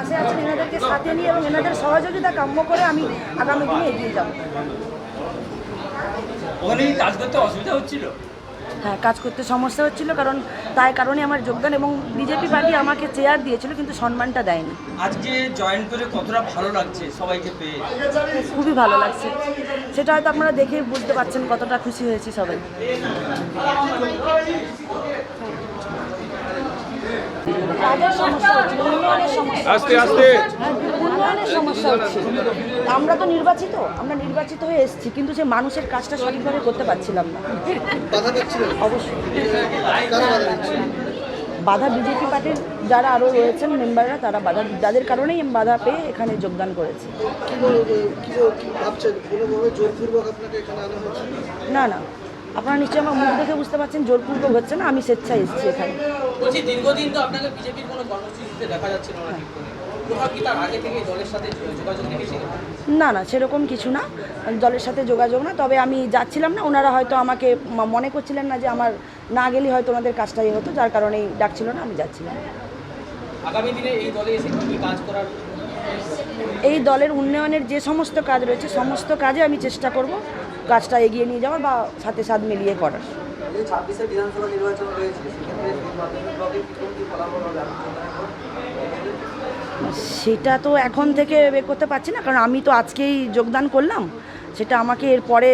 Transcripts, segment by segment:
পাশে আছেন এনাদেরকে সাথে নিয়ে এবং এনাদের সহযোগিতা কাম্য করে আমি আগামী দিনে এগিয়ে যাব। ওখানে কাজ করতে অসুবিধা হচ্ছিল? হ্যাঁ কাজ করতে সমস্যা হচ্ছিল কারণ তাই কারণে আমার যোগদান এবং বিজেপি পার্টি আমাকে চেয়ার দিয়েছিল কিন্তু সম্মানটা দেয়নি। আজকে জয়েন করে কতটা ভালো লাগছে সবাইকে পেয়ে? খুবই ভালো লাগছে। সেটা হয়তো আপনারা দেখে বুঝতে পারছেন কতটা খুশি হয়েছি সবাই। কাজের সমস্যা উন্নয়নের সমস্যা আস্তে আস্তে। উন্নয়নের সমস্যা হচ্ছে। আমরা তো নির্বাচিত আমরা নির্বাচিত হয়ে এসেছি কিন্তু যে মানুষের কাজটা সঠিকভাবে করতে পারছিলাম না। বাধা অবশ্যই। বাধা বিজেপি পার্টির যারা আরও রয়েছেন মেম্বাররা তারা বাধা যাদের কারণেই আমি বাধা পেয়ে এখানে যোগদান করেছি। হচ্ছে না না। আপনারা নিশ্চয়ই আমার মুখ দেখে বুঝতে পারছেন জোরপূর্বক হচ্ছে না আমি স্বেচ্ছায় এসেছি এখানে। বলছি দীর্ঘদিন তো আপনাকে বিজেপির কোনো কর্মসূচিতে দেখা যাচ্ছিল না না না সেরকম কিছু না। দলের সাথে যোগাযোগ না তবে আমি যাচ্ছিলাম না। ওনারা হয়তো আমাকে মনে করছিলেন না যে আমার না গেলে হয়তো ওনাদের কাজটাই হতো যার কারণেই ডাকছিল না আমি যাচ্ছিলাম। আগামী দিনে এই দলে এসে কাজ করার এই দলের উন্নয়নের যে সমস্ত কাজ রয়েছে সমস্ত কাজে আমি চেষ্টা করব কাজটা এগিয়ে নিয়ে যাওয়ার বা সাথে সাথ মিলিয়ে করার। সেটা তো এখন থেকে বের করতে পারছি না কারণ আমি তো আজকেই যোগদান করলাম। সেটা আমাকে এরপরে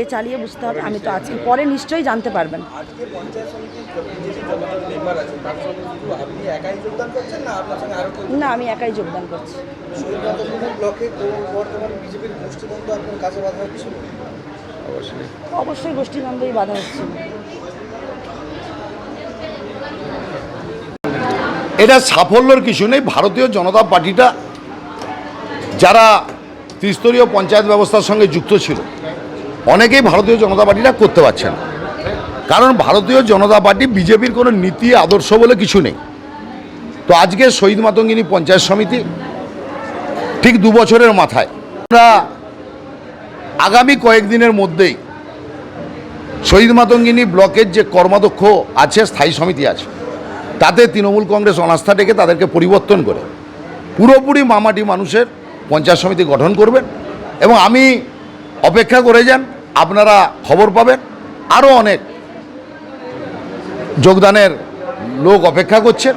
এ চালিয়ে বুঝতে হবে আমি তো আজকে পরে নিশ্চয়ই জানতে পারবেন। মেম্বার আছে তার সঙ্গে শুধু আপনি একাই যোগদান করছেন না আপনার সঙ্গে আরও না আমি একাই যোগদান করছি। ব্লকে কোন- বর্তমান বিজেপির গোষ্ঠীবন্ধু আপনার কাছে বাধা হচ্ছে অবশ্যই। গোষ্ঠীদ্বন্দ্বই বাধা হচ্ছে এটা সাফল্যের কিছু নেই ভারতীয় জনতা পার্টিটা যারা ত্রিস্তরীয় পঞ্চায়েত ব্যবস্থার সঙ্গে যুক্ত ছিল অনেকেই ভারতীয় জনতা পার্টিটা করতে পারছে না। কারণ ভারতীয় জনতা পার্টি বিজেপির কোনো নীতি, আদর্শ বলে কিছু নেই। তো আজকে শহীদ মাতঙ্গিনী পঞ্চায়েত সমিতি ঠিক দু বছরের মাথায়। আমরা আগামী কয়েকদিনের মধ্যেই শহীদ মাতঙ্গিনী ব্লকের যে কর্মাধ্যক্ষ আছে, স্থায়ী সমিতি আছে, তাতে তৃণমূল কংগ্রেস অনাস্থা ডেকে তাদেরকে পরিবর্তন করে পুরোপুরি মামাটি মানুষের পঞ্চায়েত সমিতি গঠন করবেন এবং আমি অপেক্ষা করে যান, আপনারা খবর পাবেন। আরও অনেক যোগদানের লোক অপেক্ষা করছেন।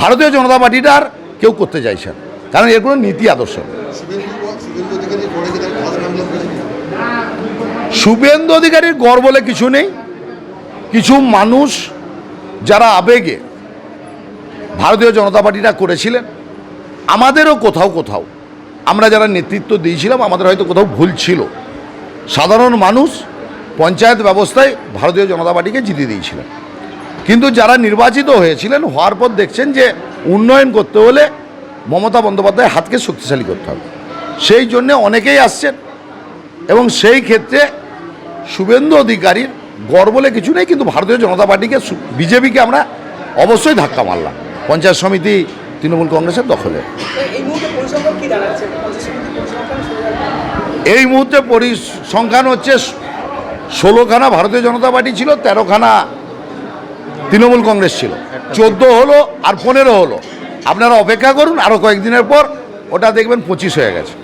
ভারতীয় জনতা পার্টিটা আর কেউ করতে চাইছেন কারণ এর কোনো নীতি আদর্শ শুভেন্দু অধিকারীর গড় বলে কিছু নেই। কিছু মানুষ যারা আবেগে ভারতীয় জনতা পার্টিটা করেছিলেন, আমাদেরও কোথাও কোথাও আমরা যারা নেতৃত্ব দিয়েছিলাম, আমাদের হয়তো কোথাও ভুল ছিল। সাধারণ মানুষ পঞ্চায়েত ব্যবস্থায় ভারতীয় জনতা পার্টিকে জিতে দিয়েছিলেন। কিন্তু যারা নির্বাচিত হয়েছিলেন হওয়ার পর দেখছেন যে উন্নয়ন করতে হলে মমতা বন্দ্যোপাধ্যায়ের হাতকে শক্তিশালী করতে হবে। সেই জন্যে অনেকেই আসছেন এবং সেই ক্ষেত্রে শুভেন্দু অধিকারীর গড় বলে কিছু নেই কিন্তু ভারতীয় জনতা পার্টিকে বিজেপিকে আমরা অবশ্যই ধাক্কা মারলাম। পঞ্চায়েত সমিতি তৃণমূল কংগ্রেসের দখলে। এই মুহূর্তে পরিসংখ্যান হচ্ছে ষোলোখানা ভারতীয় জনতা পার্টি ছিল, তেরোখানা তৃণমূল কংগ্রেস ছিল। চোদ্দ হলো আর পনেরো হলো। আপনারা অপেক্ষা করুন আরও কয়েকদিনের পর ওটা দেখবেন পঁচিশ হয়ে গেছে।